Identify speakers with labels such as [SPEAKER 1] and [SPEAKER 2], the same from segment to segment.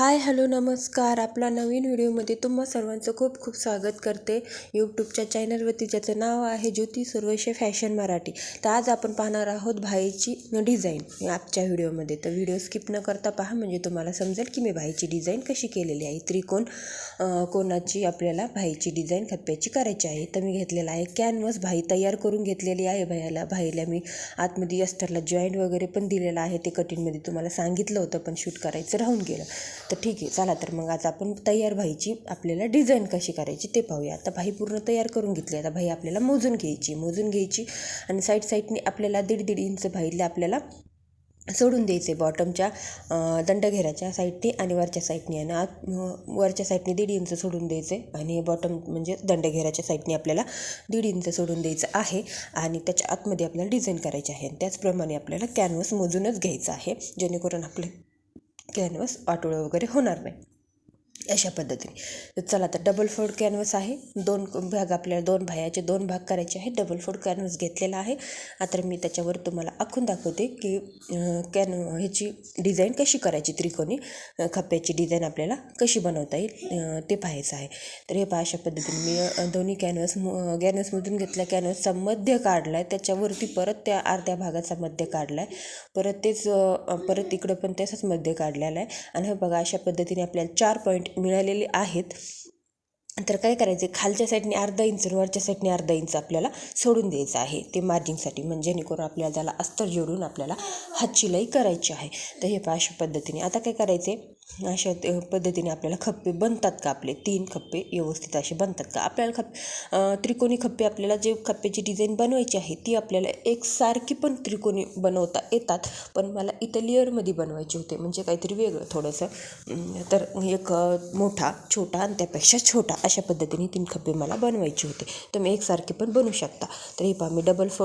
[SPEAKER 1] Hi hello नमस्कार. आपला नवीन व्हिडिओमध्ये तुम्हा सर्वांचं खूप खूप स्वागत करते. यूट्यूबच्या चॅनलवरती ज्याचं नाव आहे ज्योती सुरवेशे फॅशन मराठी. तर आज आपण पाहणार आहोत भाईची डिझाईन आजच्या व्हिडिओमध्ये. तर व्हिडिओ स्किप न करता पहा म्हणजे तुम्हाला समजेल की मी भाईची डिझाईन कशी केलेली आहे. त्रिकोण कोणाची आपल्याला भाईची डिझाईन खप्प्याची करायची आहे. तर मी घेतलेला आहे कॅनव्हस. भाई तयार करून घेतलेली आहे भाईला. भाईला मी आतमध्ये अस्तरला जॉईंट वगैरे पण दिलेलं आहे. ते कटिंगमध्ये तुम्हाला सांगितलं होतं पण शूट करायचं राहून गेलं. तर ठीक आहे चला तर मग आज आपण तयार भाईची आपल्याला डिझाईन कशी करायची ते पाहूया. आता भाई पूर्ण तयार करून घेतली आता भाई आपल्याला मोजून घ्यायची मोजून घ्यायची आणि साईड साईडने आपल्याला दीड दीड इंच भाईला आपल्याला सोडून द्यायचे बॉटमच्या दंडघेराच्या साईडने आणि वरच्या साईडने आणि आत वरच्या साईडने दीड इंच सोडून द्यायचे आणि बॉटम म्हणजे दंडघेराच्या साईडने आपल्याला दीड इंच सोडून द्यायचं आहे आणि त्याच्या आतमध्ये आपल्याला डिझाईन करायची आहे. आणि त्याचप्रमाणे आपल्याला कॅनव्हस मोजूनच घ्यायचं आहे जेणेकरून आपले कॅनव्हस वाटोळं वगैरे होणार नाही. अशा पद्धतीने. चला तर डबल फोल्ड कॅनव्हस आहे. दोन भाग आपल्याला दोन भायाचे दोन भाग करायचे आहेत. डबल फोल्ड कॅनव्हस घेतलेला आहे. आता मी त्याच्यावर तुम्हाला आखून दाखवते की कॅन ह्याची डिझाईन कशी करायची त्रिकोणी खप्प्याची डिझाईन आपल्याला कशी बनवता येईल ते पाहायचं आहे. तर हे पहा अशा पद्धतीने मी दोन्ही कॅनव्हस कॅनव्हसमधून घेतल्या कॅनव्हसचा मध्य काढला आहे त्याच्यावरती परत त्या अर्ध्या भागाचा मध्य काढला आहे परत तेच परत इकडं पण तसंच मध्य काढलेला आहे. आणि हे बघा अशा पद्धतीने आपल्याला चार पॉईंट मिळालेले आहेत. तर काय करायचे? खालच्या साईडने अर्धा इंच आणि वरच्या साईडने अर्धा इंच आपल्याला सोडून द्यायचं आहे. ते मार्जिंगसाठी म्हणजे जेणेकरून आपल्याला त्याला अस्तर जोडून आपल्याला हातची लई करायची आहे. तर हे पहा अशा पद्धतीने. आता काय करायचे अशा पद्धतीने आपल्याला खप्पे बनतात का आपले? तीन खप्पे व्यवस्थित असे बनतात का? आपल्याला खप त्रिकोणी खप्पे आपल्याला जे खप्प्याची डिझाईन बनवायची आहे ती आपल्याला एकसारखी पण त्रिकोणी बनवता येतात. पण मला इथं लेअरमध्ये बनवायचे होते म्हणजे काहीतरी वेगळं थोडंसं. तर एक मोठा छोटा आणि त्यापेक्षा छोटा अशा पद्धतीने तीन खप्पे मला बनवायचे होते. तुम्ही एकसारखे पण बनवू शकता. तर हे पहा मी डबल फ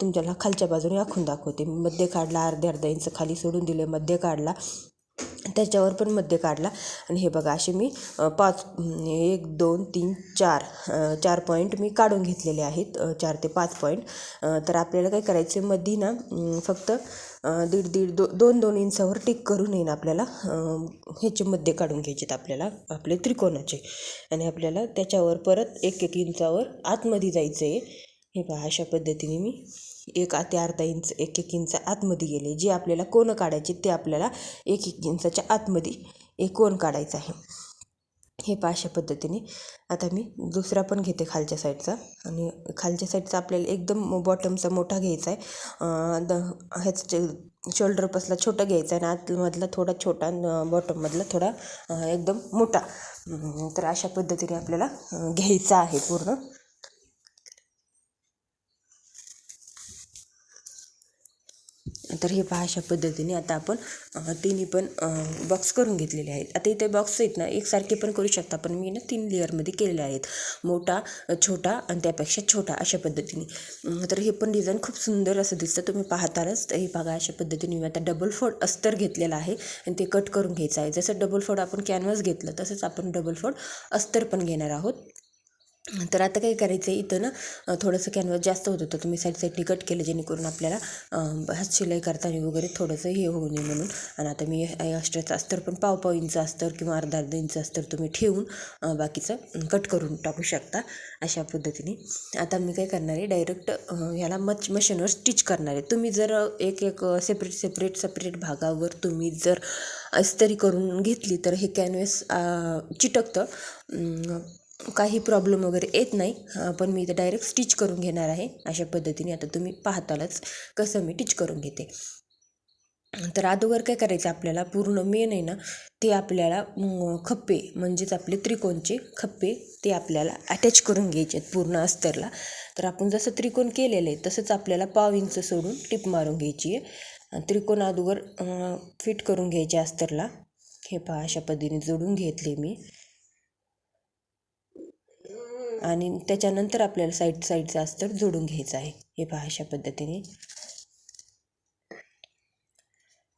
[SPEAKER 1] तुमच्याला खालच्या बाजूने आखून दाखवते. मध्य काढला अर्ध्या अर्धा इंच खाली सोडून दिले मध्य काढला. त्याच्यावर पण मध्य काढला. आणि हे बघा असे मी पाच एक दोन तीन चार चार पॉईंट मी काढून घेतलेले आहेत. चार ते पाच पॉईंट तर आपल्याला काय करायचे मध्ये ना फक्त दीड दीड दो दोन दोन इंचावर टिक करून येईन आपल्याला ह्याचे मध्य काढून घ्यायचेत आपल्याला आपले त्रिकोणाचे. आणि आपल्याला त्याच्यावर परत एक एक इंचावर आतमध्ये जायचं आहे हे पहा अशा पद्धतीने मी एक आ- ते अर्धा इंच एक एक इंच आतमध्ये गेले. जे आपल्याला कोण काढायचे ते आपल्याला एक एक इंचाच्या आतमध्ये एक कोण काढायचं आहे. हे पहा अशा पद्धतीने. आता मी दुसरा पण घेते खालच्या साईडचा. आणि खालच्या साईडचा आपल्याला एकदम बॉटमचा मोठा घ्यायचा आहे. अं, द ह्याचं शोल्डरपासला छोटा घ्यायचा आहे आणि आतमधला थोडा छोटा बॉटममधला थोडा एकदम मोठा. तर अशा पद्धतीने आपल्याला घ्यायचा आहे पूर्ण. तर हे पहा अशा पद्धतीने आता आपण तिन्ही पण बॉक्स करून घेतलेले आहेत. आता इथे बॉक्स आहेत ना एकसारखे पण करू शकता पण मी ना तीन लेअरमध्ये केलेले आहेत. मोठा छोटा आणि त्यापेक्षा छोटा अशा पद्धतीने. तर हे पण डिझाईन खूप सुंदर असं दिसतं. तुम्ही पाहतालच हे बघा अशा पद्धतीने मी आता डबल फोड अस्तर घेतलेला आहे आणि ते कट करून घ्यायचं आहे. जसं डबल फोड आपण कॅनव्हास घेतलं तसंच आपण डबल फोड अस्तर पण घेणार आहोत. तर आता काय करायचं आहे इथं ना थोडंसं कॅनव्हास जास्त होत होतं. तुम्ही साईड साईडनी कट केलं जेणेकरून आपल्याला हात शिलाई करताना वगैरे थोडंसं हे होऊ नये म्हणून. आणि आता मी अष्ट्राचं अस्तर पण पाव पाव इंच अस्तर किंवा अर्धा अर्धा इंच अस्तर तुम्ही ठेवून बाकीचं कट करून टाकू शकता अशा पद्धतीने. आता मी काय करणार आहे डायरेक्ट ह्याला मच मशीनवर स्टिच करणार आहे. तुम्ही जर एक एक सेपरेट सेपरेट सेपरेट भागावर तुम्ही जर अस्तरी करून घेतली तर हे कॅनव्हास चिटकतं. काही प्रॉब्लेम वगैरे येत नाही. पण मी इथं डायरेक्ट स्टिच करून घेणार आहे. अशा पद्धतीने आता तुम्ही पाहतालच कसं मी टिच करून घेते. तर अगोदर काय करायचं आपल्याला? पूर्ण मेन आहे ना ते आपल्याला खप्पे म्हणजेच आपले त्रिकोणचे खप्पे ते आपल्याला अटॅच करून घ्यायचे आहेत पूर्ण अस्तरला. तर आपण जसं त्रिकोण केलेलं आहे तसंच आपल्याला पाव इंच सोडून टिप मारून घ्यायची आहे. त्रिकोण अगोदर फिट करून घ्यायचे अस्तरला. हे पहा अशा पद्धतीने जोडून घेतले मी. आणि त्याच्यानंतर आपल्याला साईड साईडचं अस्तर जोडून घ्यायचं आहे. हे पहा अशा पद्धतीने.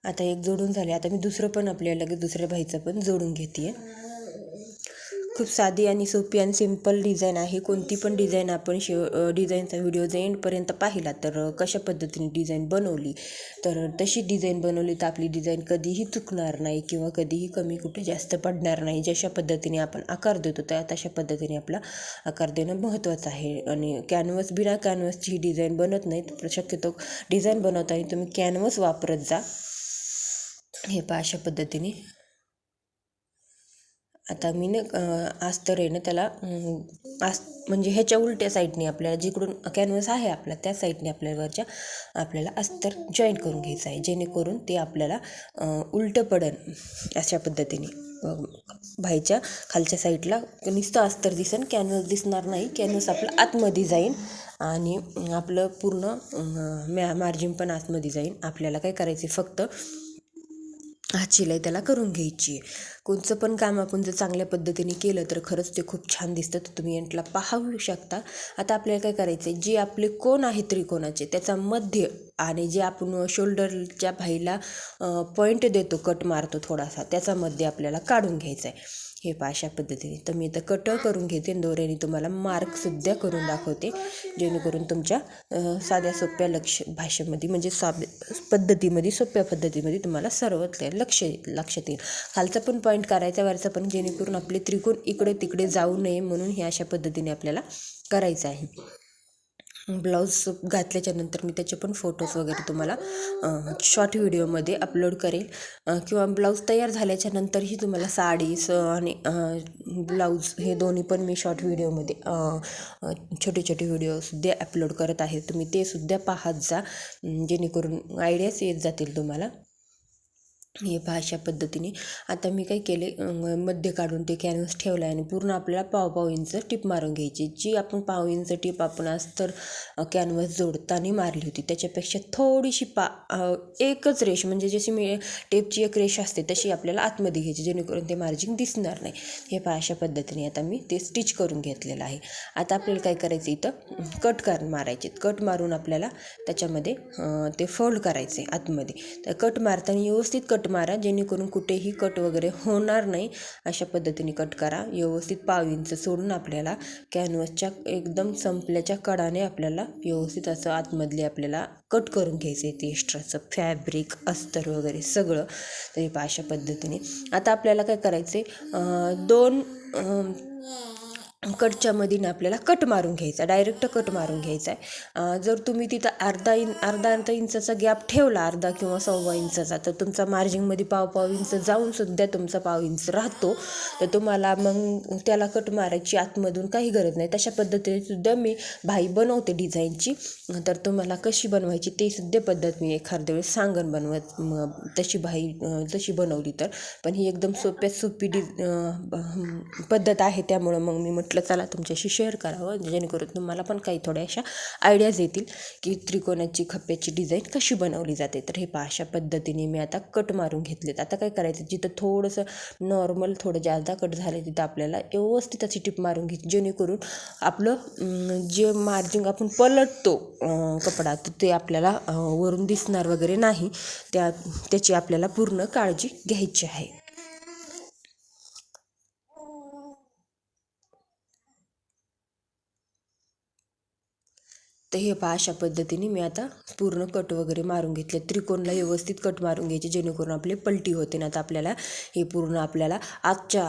[SPEAKER 1] आता एक जोडून झाले. आता मी दुसरं पण आपल्याला लगेच दुसऱ्या बाईचं पण जोडून घेते आहे खूप साधी आणि सोपी आणि सिंपल डिझाईन आहे. कोणती पण डिझाईन आपण शेव डिझाईनचा व्हिडिओ जर एंडपर्यंत पाहिला तर कशा पद्धतीने डिझाईन बनवली? तर तशी डिझाईन बनवली तर आपली डिझाईन कधीही चुकणार नाही किंवा कधीही कमी कुठे जास्त पडणार नाही. जशा पद्धतीने आपण आकार देतो त्या तशा पद्धतीने आपला आकार देणं महत्त्वाचं आहे. आणि कॅनव्हस बिना कॅनव्हसची ही डिझाईन बनत नाही. शक्यतो डिझाईन बनवताना तुम्ही कॅनव्हस वापरत जा. हे पहा अशा पद्धतीने. आता मी ना अस्तर आहे ना त्याला आस म्हणजे ह्याच्या उलट्या साईडने आपल्याला जिकडून कॅनव्हस आहे आपला त्या साईडने आपल्यावरच्या आपल्याला अस्तर जॉईन करून घ्यायचं आहे. जेणेकरून ते आपल्याला उलटं पडन अशा पद्धतीने. भाईच्या खालच्या साईडला नुसतं अस्तर दिसन कॅनव्हस दिसणार नाही. कॅनव्हस आपलं आतमध्ये जाईन आणि आपलं पूर्ण मॅ मार्जिन पण आतमध्ये जाईन. आपल्याला काय करायचे फक्त हात शिलाई त्याला करून घ्यायची. आहे कोणचं पण काम आपण जर चांगल्या पद्धतीने केलं तर खरंच ते खूप छान दिसतं. तर तुम्ही एंटला पाहू शकता. आता आपल्याला काय करायचं आहे जे आपले कोण आहे त्रिकोणाचे त्याचा मध्य आणि जे आपण शोल्डरच्या भाईला पॉईंट देतो कट मारतो थोडासा त्याचा मध्य आपल्याला काढून घ्यायचा आहे हे पहा अशा पद्धतीने. तर मी इथं कट करून घेते दोऱ्याने तुम्हाला मार्कसुद्धा करून दाखवते जेणेकरून तुमच्या साध्या सोप्या लक्ष भाषेमध्ये म्हणजे साध्या पद्धतीमध्ये सोप्या पद्धतीमध्ये तुम्हाला सर्व लक्ष लक्षात येईल. खालचा पण पॉईंट करायचा वरचा पण जेणेकरून आपले त्रिकोण इकडे तिकडे जाऊ नये म्हणून हे अशा पद्धतीने आपल्याला करायचं आहे. ब्लाऊज घातल्याच्यानंतर मी त्याचे पण फोटोज वगैरे तुम्हाला शॉर्ट व्हिडिओमध्ये अपलोड करेल. किंवा ब्लाऊज तयार झाल्याच्यानंतरही तुम्हाला साडीज आणि ब्लाऊज हे दोन्ही पण मी शॉर्ट व्हिडिओमध्ये छोटे छोटे व्हिडिओसुद्धा अपलोड करत आहे. तुम्ही ते सुद्धा पाहत जा जेणेकरून आयडियाज येत जातील तुम्हाला. हे पहा अशा पद्धतीने. आता मी काय केले मध्य काढून ते कॅनव्हस ठेवला आहे आणि पूर्ण आपल्याला पाव पाव इंच टीप मारून घ्यायची. जी आपण पाव इंच टीप आपण तर कॅनव्हस जोडताना मारली होती त्याच्यापेक्षा थोडीशी पा एकच रेष म्हणजे जशी मी टेपची एक रेष असते तशी आपल्याला आतमध्ये घ्यायची जेणेकरून ते मार्जिन दिसणार नाही. हे पहा अशा पद्धतीने आता मी ते स्टिच करून घेतलेलं आहे. आता आपल्याला काय करायचं इथं? कट कर मारायचे. कट मारून आपल्याला त्याच्यामध्ये ते फोल्ड करायचे आतमध्ये. तर कट मारताना व्यवस्थित कट कट मारा जेणेकरून कुठेही कट वगैरे होणार नाही. अशा पद्धतीने कट करा. व्यवस्थित पाव इंच सोडून आपल्याला कॅनव्हसच्या एकदम संपल्याच्या कडाने आपल्याला व्यवस्थित असं आतमधले आपल्याला कट करून घ्यायचं. आहे ते एक्स्ट्राचं फॅब्रिक अस्तर वगैरे सगळं. तरी अशा पद्धतीने. आता आपल्याला काय करायचं आहे दोन कटच्यामधीनं आपल्याला कट मारून घ्यायचा डायरेक्ट कट मारून घ्यायचा आहे. जर तुम्ही तिथं अर्धा इन अर्धा अर्धा इंचाचा गॅप ठेवला अर्धा किंवा सव्वा इंचाचा तर तुमचा मार्जिंगमध्ये पाव पाव इंच जाऊन सुद्धा तुमचा पाव इंच राहतो. तर तुम्हाला मग त्याला कट मारायची आतमधून काही गरज नाही. तशा पद्धतीने सुद्धा मी भाई बनवते डिझाईनची. तर तुम्हाला कशी बनवायची ते सुद्धा पद्धत मी एखाद्या वेळेस सांगन बनवत मग तशी भाई तशी बनवली तर. पण ही एकदम सोप्यात सोपी डि पद्धत आहे त्यामुळं मग मी म्हटलं चला तुमच्याशी शेअर करावं. म्हणजे जेणेकरून तुम्हाला पण काही थोड्या अशा आयडियाज येतील की त्रिकोणाची खप्प्याची डिझाईन कशी बनवली जाते. तर हे पहा अशा पद्धतीने मी आता कट मारून घेतलेत. आता काय करायचं? जिथं थोडंसं नॉर्मल थोडं जादा कट झालं तिथं आपल्याला व्यवस्थित अशी टिप मारून घ्यायची. जेणेकरून आपलं जे मार्जिंग आपण पलटतो कपडा तर ते आपल्याला वरून दिसणार वगैरे नाही. त्या त्याची आपल्याला पूर्ण काळजी घ्यायची आहे. तर हे पहा अशा पद्धतीने मी आता पूर्ण कट वगैरे मारून घेतले. त्रिकोणला व्यवस्थित कट मारून घ्यायचे जेणेकरून आपले पलटी होते ना आता आपल्याला हे पूर्ण आपल्याला आजच्या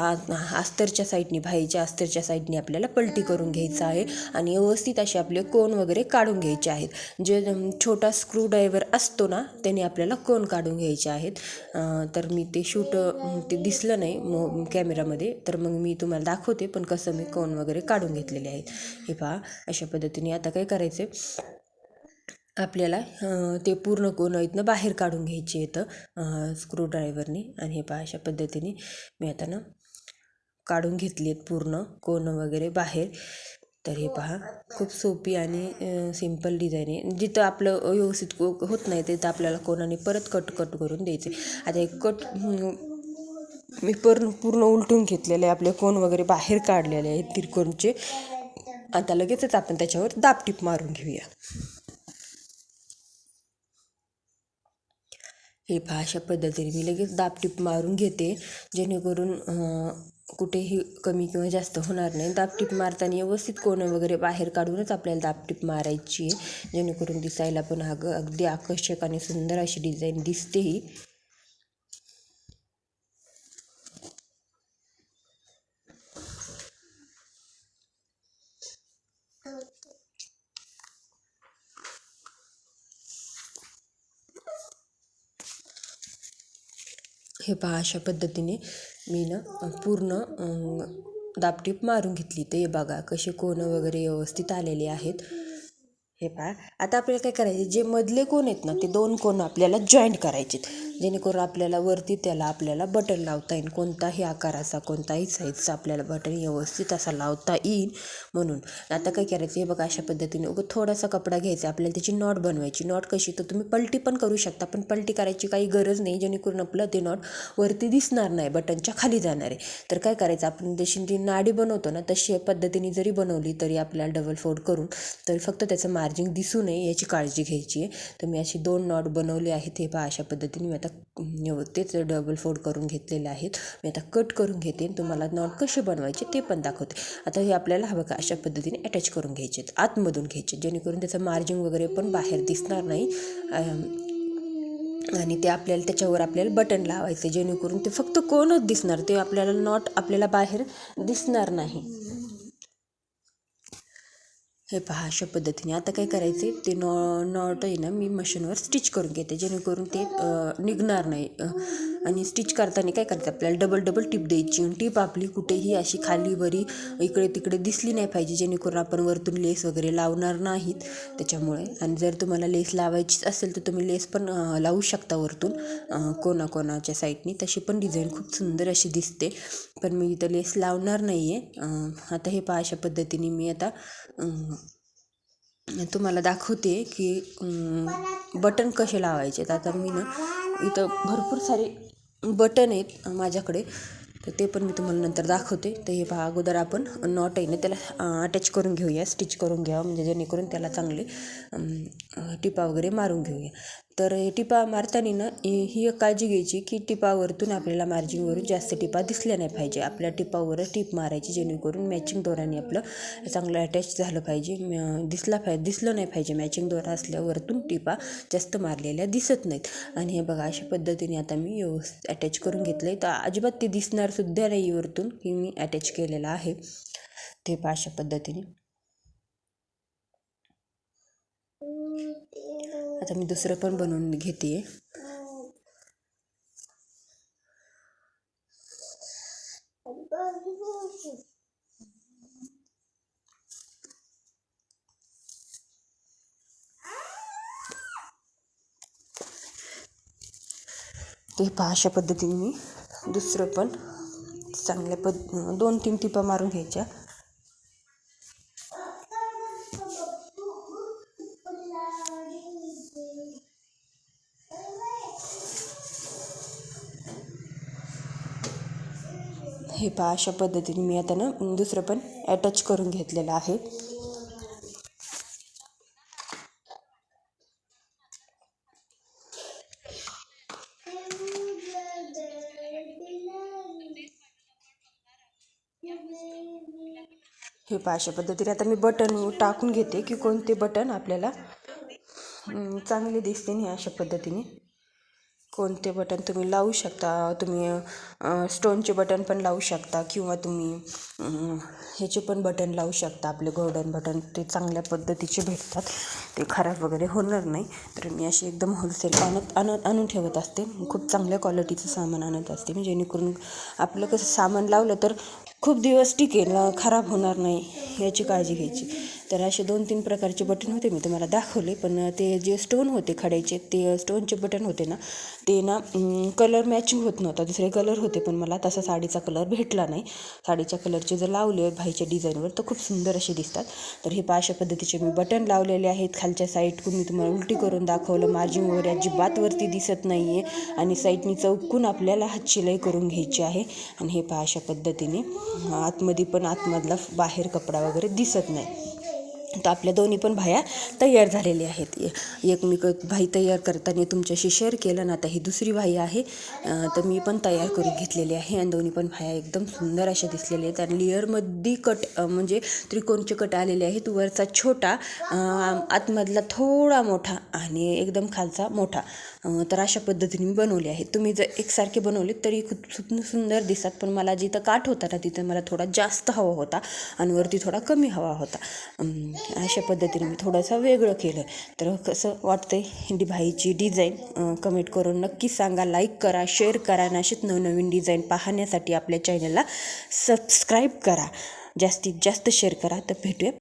[SPEAKER 1] अस्तरच्या साईडने भाईच्या अस्तरच्या साईडने आपल्याला पलटी करून घ्यायचं आहे आणि व्यवस्थित असे आपले कोण वगैरे काढून घ्यायचे आहेत. जे छोटा स्क्रूड्रायव्हर असतो ना त्याने आपल्याला कोण काढून घ्यायचे आहेत. तर मी ते शूट ते दिसलं नाही मग कॅमेरामध्ये तर मग मी तुम्हाला दाखवते पण कसं मी कोण वगैरे काढून घेतलेले आहेत. हे पहा अशा पद्धतीने आता काय करायचं आपल्याला ते पूर्ण कोण इथनं बाहेर काढून घ्यायचे येतं स्क्रूड्रायव्हरने आणि हे पहा अशा पद्धतीने मी आता ना काढून घेतली आहेत पूर्ण कोन वगैरे बाहेर. तर हे पहा खूप सोपी आणि सिंपल डिझाईन आहे. जिथं आपलं व्यवस्थित होत नाही तिथं आपल्याला कोणाने परत कट कट करून द्यायचे. आता एक कट मी पूर्ण पूर्ण उलटून घेतलेले आपले कोण वगैरे बाहेर काढलेले आहेत तिरकोणचे आता लगेचच आपण त्याच्यावर दाबटीप मारून घेऊया. हे पहा अशा पद्धतीने मी लगेच दाबटीप मारून घेते. जेणेकरून कुठेही कमी किंवा जास्त होणार नाही. दाबटीप मारताना व्यवस्थित कोणं वगैरे बाहेर काढूनच आपल्याला दाबटीप मारायची आहे. जेणेकरून दिसायला पण अगं अगदी आकर्षक आणि सुंदर अशी डिझाईन दिसतेही. हे पहा अशा पद्धतीने मी ना पूर्ण दाबटीप मारून घेतली ते हे बघा कसे कोणं वगैरे व्यवस्थित आलेले आहेत. हे पहा. आता आपल्याला काय करायचे जे मधले कोण आहेत ना ते दोन कोण आपल्याला जॉईंट करायचे जेणेकरून आपल्याला वरती त्याला आपल्याला बटन लावता येईल. कोणताही आकाराचा कोणताही साईजचा आपल्याला बटन व्यवस्थित असा लावता येईल म्हणून. आता काय करायचं? हे बघा अशा पद्धतीने उगं थोडासा कपडा घ्यायचा आपल्याला त्याची नॉट बनवायची. नॉट कशी? तर तुम्ही पलटी पण करू शकता पण पलटी करायची काही गरज नाही. जेणेकरून आपलं ते नॉट वरती दिसणार नाही बटनच्या खाली जाणार आहे. तर काय करायचं? आपण जशी ती नाडी बनवतो ना तशी पद्धतीने जरी बनवली तरी आपल्याला डबल फोल्ड करून तरी फक्त त्याचं मार्जिंग दिसू नये याची काळजी घ्यायची आहे. तर मी अशी दोन नॉट बनवले आहेत. हे पहा अशा पद्धतीने मी आता तेच डबल फोल्ड करून घेतलेले आहेत. मी आता कट करून घेते तुम्हाला नॉट कसे बनवायचे ते पण दाखवते. आता हे आपल्याला हवं का? अशा पद्धतीने अटॅच करून घ्यायचे आहेत. आतमधून घ्यायचे जेणेकरून त्याचं मार्जिन वगैरे पण बाहेर दिसणार नाही. आणि ते आपल्याला त्याच्यावर आपल्याला बटन लावायचे. जेणेकरून ते फक्त कोणच दिसणार ते आपल्याला नॉट आपल्याला बाहेर दिसणार नाही. हे पहा अशा पद्धतीने. आता काय करायचे ते नॉ नॉट आहे ना मी मशीनवर स्टिच करून घेते. जेणेकरून ते निघणार नाही. आणि स्टिच करताना काय करायचं आपल्याला डबल डबल टीप द्यायची. आणि टीप आपली कुठेही अशी खाली वरी इकडे तिकडे दिसली नाही पाहिजे. जेणेकरून आपण वरतून लेस वगैरे लावणार नाहीत. त्याच्यामुळे आणि जर तुम्हाला लेस लावायचीच असेल तर तुम्ही लेस पण लावू शकता वरतून. कोणाकोणाच्या साईडनी तशी पण डिझाईन खूप सुंदर अशी दिसते. पण मी इथं लेस लावणार नाही आहे आता हे पहा अशा पद्धतीने मी आता तुम्हाला दाखवते की बटन कसे लावायचे. आता मी ना इथं भरपूर सारे बटन आहेत माझ्याकडे. तर ते पण मी तुम्हाला नंतर दाखवते. तर हे पहा अगोदर आपण नॉट आहे ना त्याला अटॅच करून घेऊया. स्टिच करून घ्यावं म्हणजे जेणेकरून त्याला चांगले टिपा वगैरे मारून घेऊया. तर टिपा मारताना ना ही एक काळजी घ्यायची की टिपावरतून आपल्याला मार्जिनवरून जास्त टिपा दिसल्या नाही पाहिजे. आपल्या टिपावरच टिप मारायची जेणेकरून मॅचिंग दोराने आपलं चांगलं अटॅच झालं पाहिजे. दिसला पाहिजे दिसलं नाही पाहिजे मॅचिंग दोरा असल्यावरतून टिपा जास्त मारलेल्या दिसत नाहीत. आणि हे बघा अशा पद्धतीने आता मी व्यवस्थित अटॅच करून घेतलं आहे तर अजिबात ते दिसणारसुद्धा नाही वरतून की मी अटॅच केलेलं आहे. ते अशा पद्धतीने. आता मी दुसरं पण बनवून घेते ते पहा अशा पद्धतीने मी दुसरं पण चांगल्या पद दोन तीन टिपा मारून घ्यायच्या. हे पहा अशा पद्धतीने मी आता ना दुसरं पण अटॅच करून घेतलेलं आहे. हे पहा अशा पद्धतीने आता मी बटन टाकून घेते की कोणते बटन आपल्याला चांगले दिसते नाही अशा पद्धतीने. कोणते बटन तुम्ही लावू शकता? तुम्ही स्टोनचे बटन पण लावू शकता किंवा तुम्ही ह्याचे पण बटन लावू शकता. आपले गोल्डन बटन ते चांगल्या पद्धतीचे भेटतात. ते खराब वगैरे होणार नाही. तर मी अशी एकदम होलसेल आणत आणत आणून ठेवत असते. खूप चांगल्या क्वालिटीचं सामान आणत असते. मी जेणेकरून आपलं कसं सामान लावलं तर खूप दिवस टिकेल खराब होणार नाही. याची काळजी घ्यायची. तर असे दोन तीन प्रकारचे बटन होते मी तुम्हाला दाखवले. पण ते जे स्टोन होते खड्याचे ते स्टोनचे बटन होते ना ते ना कलर मॅचिंग होत नव्हता. दुसरे कलर होते पण मला तसा साडीचा कलर भेटला नाही. साडीच्या कलरचे जर लावले भाईच्या डिझाईनवर तर खूप सुंदर असे दिसतात. तर हे पा अशा पद्धतीचे मी बटन लावलेले आहेत. खालच्या साईडकून मी तुम्हाला उलटी करून दाखवलं. मार्जिन वगैरे अजिबात वरती दिसत नाही आहे आणि साईडनी चौकून आपल्याला हात शिलाई करून घ्यायची आहे. आणि हे पहा अशा पद्धतीने आतमध्ये पण आतमधला बाहेर कपडा वगैरे दिसत नाही. तर आपल्या दोन्ही पण भाया तयार झालेल्या आहेत. एक मी भाई तयार करताना तुमच्याशी शेअर केलं ना आता ही दुसरी भाई आहे. तर मी पण तयार करून घेतलेली आहे आणि दोन्ही पण भाया एकदम सुंदर अशा दिसलेल्या आहेत आणि लेअरमध्ये कट म्हणजे त्रिकोणचे कट आलेले आहेत. वरचा छोटा आतमधला थोडा मोठा आणि एकदम खालचा मोठा. तर अशा पद्धतीने मी बनवले आहेत. तुम्ही जर एकसारखे बनवले तरी खूप सुंदर दिसतात पण मला जिथं काठ होता ना तिथं मला थोडा जास्त हवा होता आणि वरती थोडा कमी हवा होता. अशा पद्धतीने मी थोडंसं वेगळं केलं. तर कसं वाटतंय डिभाईची भाईची डिझाईन कमेंट करून नक्की सांगा लाईक करा शेअर करा आणि अशीच नवनवीन डिझाईन पाहण्यासाठी आपल्या चॅनलला सबस्क्राईब करा. जास्तीत जास्त शेअर करा. तर भेटूया.